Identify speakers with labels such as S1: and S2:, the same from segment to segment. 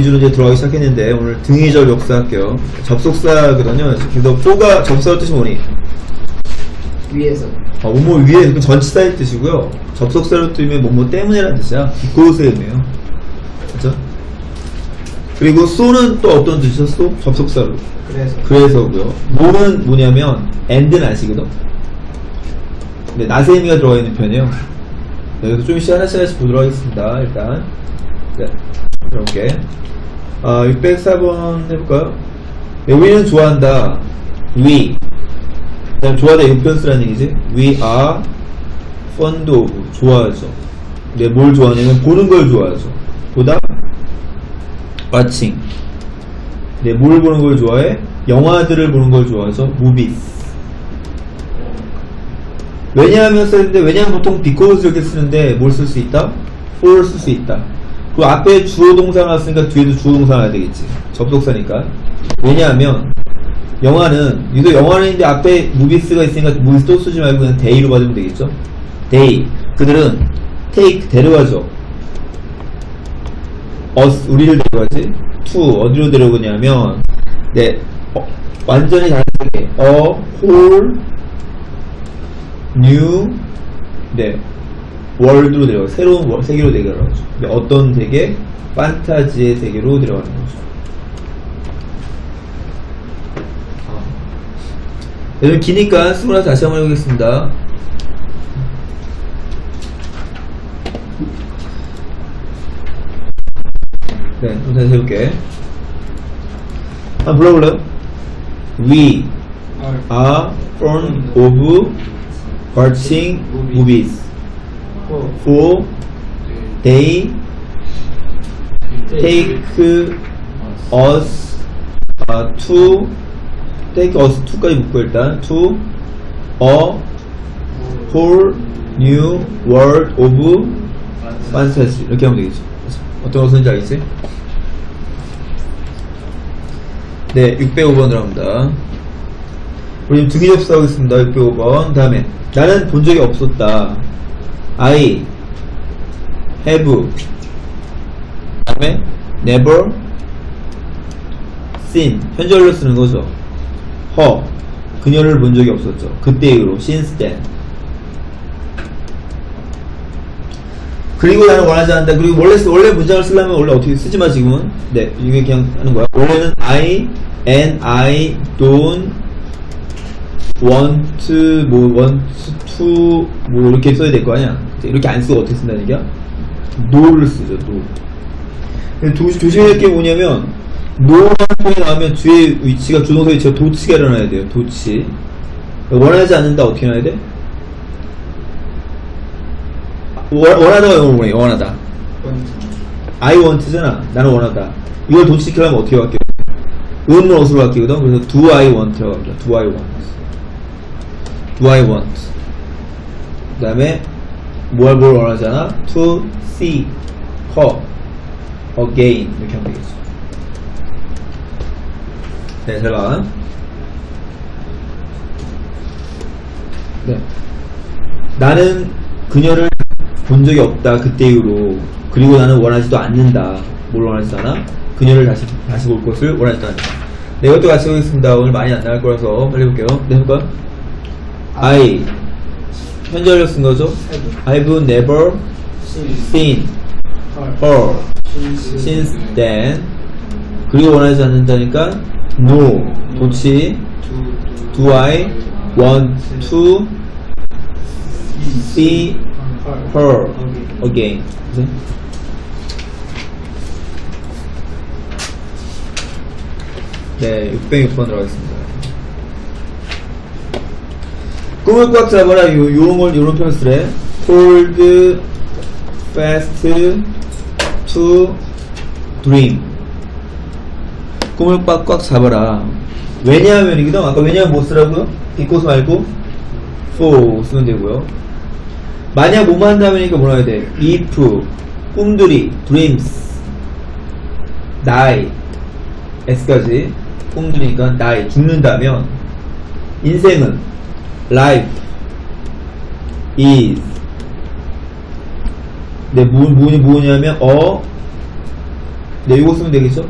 S1: 위주로 이제 들어가기 시작했는데 오늘 등위절 역사 할게요. 접속사거든요. 그래서 4가 접속사 뜻이 뭐니?
S2: 위에서
S1: 아, 뭐뭐 위에 그 전치사의 뜻이고요. 접속사로 뜨면 뭐뭐 때문에라는 뜻이야. 비코스의 의미예요. 그죠? 그리고 so는 또 어떤 뜻이죠? so? 접속사로.
S2: 그래서
S1: 그래서고요. 뭐는 뭐냐면 and는 아시거든. 근데 낫의 의미가 들어가 있는 편이에요. 네, 그래서 좀 하나씩 하나씩 보도록 하겠습니다. 일단 네, 이렇게 아 604번 해볼까요? 네, 우리는 좋아한다. we 그 다음 좋아하다 유편스라는 얘기지. we are fond of 좋아하죠. 네, 뭘 좋아하냐면 보는 걸 좋아하죠. 보다 watching 네, 뭘 보는 걸 좋아해? 영화들을 보는 걸 좋아하죠. movies. 왜냐하면 쓰는데 왜냐하면 보통 because 이렇게 쓰는데 뭘 쓸 수 있다? for 쓸 수 있다. 그 앞에 주어 동사 나왔으니까 뒤에도 주어 동사 나야 되겠지. 접속사니까. 왜냐하면 영화는 유도 영화는 있는데 앞에 movies가 있으니까 movies 또 쓰지 말고 그냥 day로 받으면 되겠죠. day. 그들은 take 데려가죠. us 우리를 데려가지 to 어디로 데려오냐면 네 어, 완전히 다르게 a whole new 네 world로 데려가 새로운 월- 세계로 데려가죠 네, 어떤 세계 판타지의 세계로 데려가는 거죠 아. 여러분 기니까 스물하나 다시 한번 해보겠습니다 네, 좀 다시 해볼게. 한번 불러볼래요? We are fond of watching movies. For they take us uh, to take us to까지 묶고 일단 to a whole new world of fantasy 이렇게 하면 되겠죠. 어떤 것인지 알겠지? 네, 605번 들어갑니다. 우리 등기 접수하고 있습니다. 605번. 다음에 나는 본 적이 없었다. I have 다음에 never seen 현재로 쓰는 거죠. her 그녀를 본 적이 없었죠. 그때 이후로 since then 그리고 나는 원하지 않는다. 그리고 원래 쓰- 원래 문장을 쓰려면 원래 어떻게 쓰지 마 지금은. 네, 이게 그냥 하는 거야. 원래는 I and I don't want 뭐 want to 뭐 이렇게 써야 될 거 아니야. 이렇게 안 쓰고 어떻게 쓴다는 얘기야? no를 쓰죠. 근데 조, 조심해야 될게 뭐냐면 no라는 표현이 나오면 뒤에 위치가 주동사 위치가 도치가 일어나야 돼요. 도치. 원하지 않는다 어떻게 해야 돼? 원- 원하다가 영어로 뭐예요? 원하다. I want잖아. 나는 원하다. 이걸 도치시키려면 어떻게 바뀌어? 의문문 어수로 바뀌거든. 그래서 do I want라고 합니다. do I want. do I want. 그 다음에 뭘, 뭘 원하잖아? to see her again. 이렇게 하면 되겠죠. 네, 잘 봐. 네. 나는 그녀를 본 적이 없다 그때 이후로 그리고 나는 원하지도 않는다 뭘 원하지도 않아 그녀를 다시 다시 볼 것을 원하지도 않는다 네 이것도 같이 보겠습니다 오늘 많이 안 나갈 거라서 빨리 볼게요 네 해볼까 I 현재를 쓴 거죠 I've never seen her since then 그리고 원하지 않는다니까 no 도치 do I want to see her again. 그죠? 네, 606번 들어가겠습니다. 꿈을 꽉 잡아라. 요, 걸, 요런 표현 쓰래. hold fast to dream. 꿈을 꽉꽉 잡아라. 왜냐하면이거든. 아까 왜냐하면 뭐 쓰라고요? because 말고 for 쓰면 되고요. 만약 뭐만 한다면이니까 뭐라 해야 돼? if 꿈들이 dreams die s까지 꿈들이니까 die 죽는다면 인생은 life is 네, 뭐, 뭐, 뭐냐면 어 네, 이거 쓰면 되겠죠?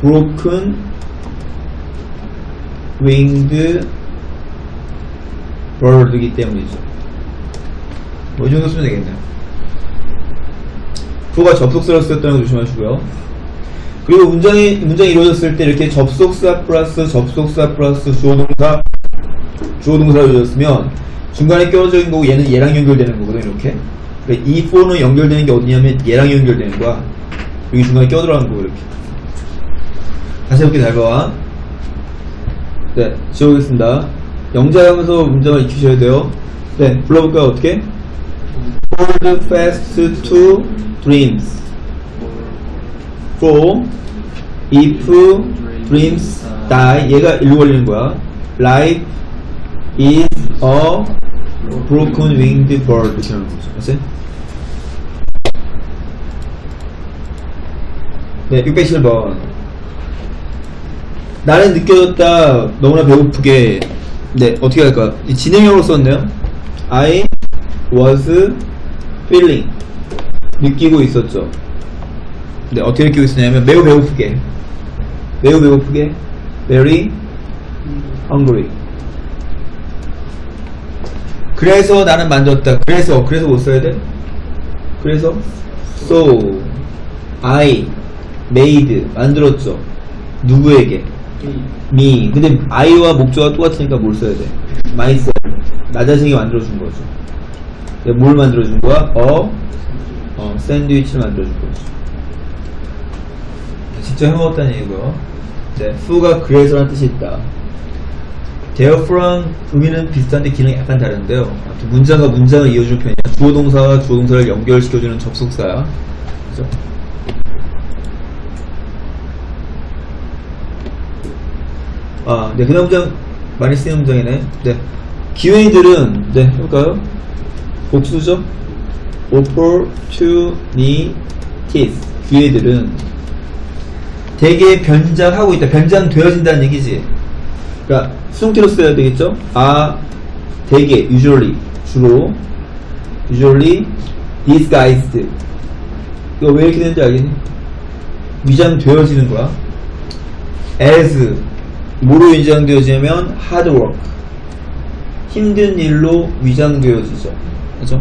S1: broken winged bird이기 때문이죠. 뭐, 이 정도 쓰면 되겠네요. 그거가 접속사로 쓰였다는 거 조심하시고요. 그리고 문장이, 문장이 이루어졌을 때 이렇게 접속사 플러스 접속사 플러스 주어동사, 주어 동사가 이루어졌으면 중간에 껴져 있는 거고 얘는 얘랑 연결되는 거거든, 이렇게. 그러니까 이 for는 연결되는 게 어디냐면 얘랑 연결되는 거야. 여기 중간에 껴들어가는 거고, 이렇게. 다시 해볼게, 잘 봐. 네, 지워보겠습니다. 영작하면서 문장을 익히셔야 돼요. 네, 불러볼까요, 어떻게? Hold fast to dreams. For if dreams die 얘가 일로 걸리는 거야. Life is a broken winged bird. 맞지? 네, 617번. 나는 느껴졌다. 너무나 배고프게. 네, 어떻게 할까? 이 진행형으로 썼네요. I was feeling. 느끼고 있었죠. 네, 어떻게 느끼고 있었냐면 매우 배고프게. 매우 배고프게. Very hungry. 그래서 나는 만졌다. 그래서, 그래서 못 써야 돼? 그래서, so, I made, 만들었죠. 누구에게? me. 근데 I와 목적어가 똑같으니까 뭘 써야 돼? myself. 나 자신이 만들어준 거죠. 뭘 만들어준 거야? 어, 어, 샌드위치를 만들어준 거죠. 직접 해먹었다는 얘기고요. 네, 수가 그래서라는 뜻이 있다. Therefore랑 의미는 비슷한데 기능이 약간 다른데요. 문장과 문장을 이어줄 편이야. 주어 동사와 주어 동사를 연결시켜주는 접속사야. 그죠? 아, 네, 그 다음 문장 많이 쓰이는 문장이네. 네. 기회들은, 네, 해볼까요? 복수죠? opportunities. 기회들은 되게 변장하고 있다. 변장되어진다는 얘기지. 그러니까 수동태로 써야 되겠죠? 아, 되게, usually, 주로, usually disguised. 이거 왜 이렇게 되는지 알겠니? 위장되어지는 거야. as, 뭐로 위장되어지냐면 hard work. 힘든 일로 위장되어지죠. 그죠?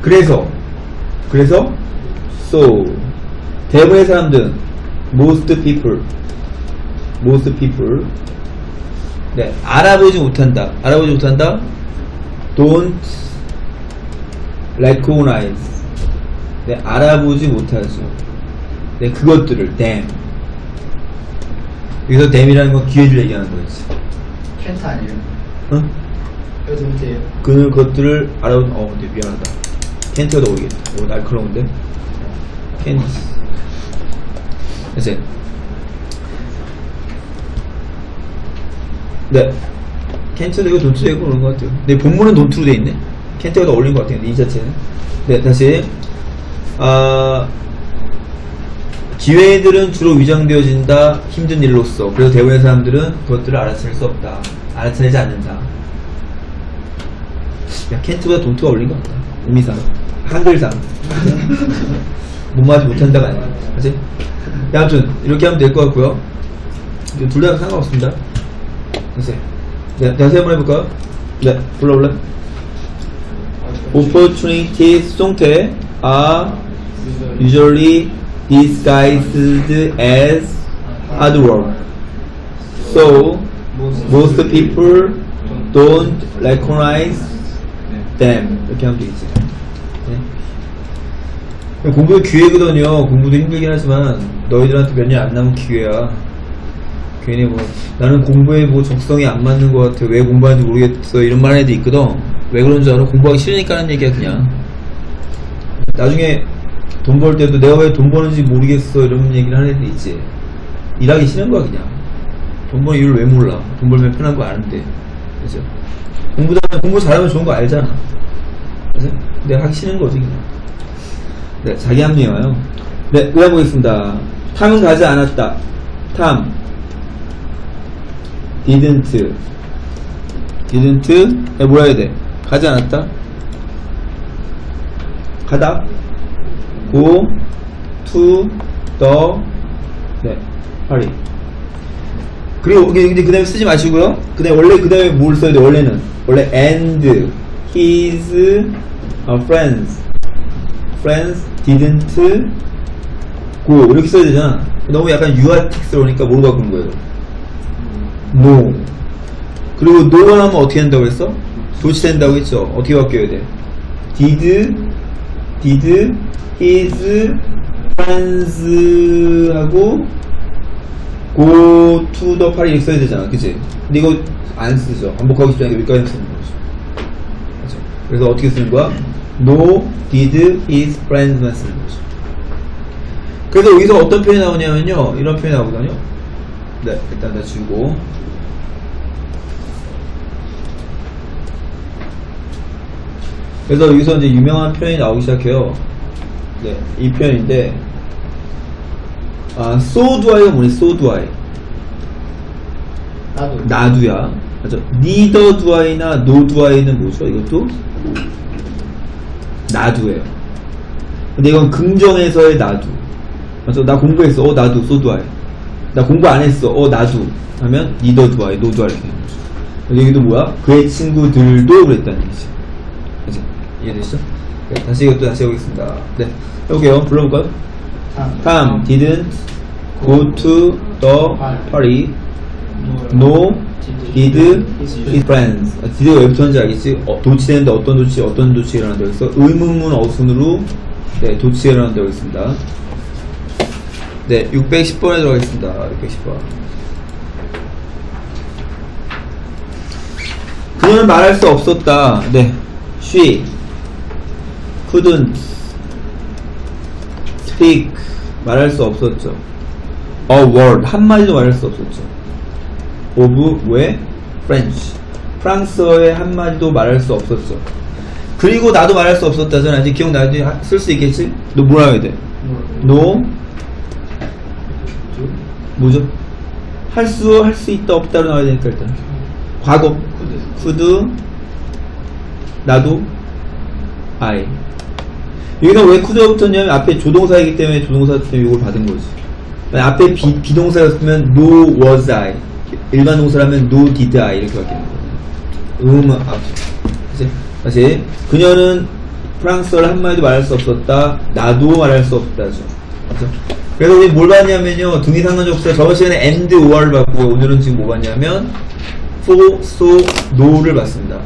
S1: 그래서, 그래서, so, 대부분의 사람들은, most people, most people, 네, 알아보지 못한다. 알아보지 못한다. don't recognize. 네, 알아보지 못하죠. 네, 그것들을, them. 여기서 them이라는 건 기회를 얘기하는 거지.
S2: 켄트 아니에요? 문제예요.
S1: 그는 것들을 알아보, 어, 근데 미안하다. 켄트가 더 오겠다. 오, 날카로운데? 켄트. 이제. 네. 켄트도 이거 돈투 되고 그런 것 같아요. 근데 본문은 돈투로 돼 있네. 켄트가 더 어울린 것 같아요. 이 자체는. 네, 다시. 아, 기회들은 주로 위장되어진다 힘든 일로서. 그래서 대부분의 사람들은 그것들을 알아챌 수 없다. 알아채지 않는다. 야, 켄트보다 돈투가 어울린 것 같다. 의미상. 한글상. 못 맞지 못한다가 아니야. 그지? 야, 아무튼, 이렇게 하면 될 것 같고요. 둘 다 상관없습니다. 됐어요. 네, 다시 한번 해볼까요? 네, 불러볼래? Opportunities, 송태, are usually disguised as hard work. So, most people don't recognize them. 이렇게 하면 되겠지. 네. 공부의 기회거든요. 공부도 힘들긴 하지만 너희들한테 몇 년 안 남은 기회야. 괜히 뭐 나는 공부에 뭐 적성이 안 맞는 것 같아. 왜 공부하는지 모르겠어. 이런 말 애도 있거든. 왜 그런 줄 알아? 공부하기 싫으니까 하는 얘기야 그냥. 나중에 돈 벌 때도 내가 왜 돈 버는지 모르겠어 이런 얘기를 하는 애도 있지. 일하기 싫은 거야 그냥. 돈 버는 이유를 왜 몰라? 돈 벌면 편한 거 아는데. 그죠? 공부 잘 공부 잘하면 좋은 거 알잖아. 그죠? 근데 하기 싫은 거지 그냥. 네, 자기 합리화요. 네, 의학 보겠습니다. 탐은 가지 않았다. 탐. Didn't. didn't. 네, 뭐라 해야 돼? 가지 않았다. 가다. go. to the 네, party. 그리고 이게 이제 그다음에 쓰지 마시고요. 그 다음에 원래 그 다음에 뭘 써야 돼? 원래는 원래 and his uh, friends friends didn't go 이렇게 써야 되잖아. 너무 약간 유아틱스러우니까 뭐로 바꾼 거예요? No. 그리고 no가 나면 어떻게 한다고 했어? 도치 된다고 했죠. 어떻게 바뀌어야 돼? did did his friends 하고 go to the party 써야 되잖아. 그치? 근데 이거 안 쓰죠. 반복하기 쉽지 않게 여기까지 쓰는 거죠. 그렇죠? 그래서 어떻게 쓰는 거야? No did his friends만 쓰는 거죠. 그래서 여기서 어떤 표현이 나오냐면요. 이런 표현이 나오거든요. 네, 일단 다 지우고. 그래서 여기서 이제 유명한 표현이 나오기 시작해요. 네, 이 표현인데, 아, so do I가 뭐니? so do I.
S2: 나도.
S1: 나도야. 맞죠? neither do I나 no do I는 뭐죠? 이것도? 나도예요. 근데 이건 긍정에서의 나도. 맞죠? 나 공부했어. 어, 나도. so do I. 나 공부 안 했어. 어, 나도. 하면 neither do I, no do I 여기도 뭐야? 그의 친구들도 그랬다는 얘기지. 이해되시죠? 네, 다시 이것도 다시 해보겠습니다. 네. 해볼게요. 불러볼까요?
S2: 탐.
S1: Tom didn't go to the party. No, did his friends. 아, did가 왜 붙었는지 알겠지? 어, 도치되는데 어떤 도치, 어떤 도치가 일어난다고 했어? 의문문 어순으로 네, 도치가 일어난다고 했습니다. 네, 610번에 들어가겠습니다. 610번. 그녀는 말할 수 없었다. 네, she couldn't speak 말할 수 없었죠. A word 한마디도 말할 수 없었죠. of 왜 French 프랑스어의 한마디도 말할 수 없었죠. 그리고 나도 말할 수 없었다잖아. 이제 기억나지? 쓸 수 있겠지? 너 뭐라 해야 돼? no 뭐죠? 할 수 할 수 있다 없다로 나와야 되니까 일단 과거 could 나도 I 여기서 왜 could가 붙었냐면 앞에 조동사이기 때문에 조동사 때문에 이걸 받은 거지. 앞에 비, 비동사였으면 no was I. 일반 동사라면 no did I 이렇게 바뀌는 거예요 음, 아, 다시, 다시. 그녀는 프랑스어를 한마디도 말할 수 없었다. 나도 말할 수 없다죠? 그죠? 그래서 우리 뭘 봤냐면요. 등위상관적사 저번 시간에 and or를 봤고 오늘은 지금 뭐 봤냐면 for, so, no를 봤습니다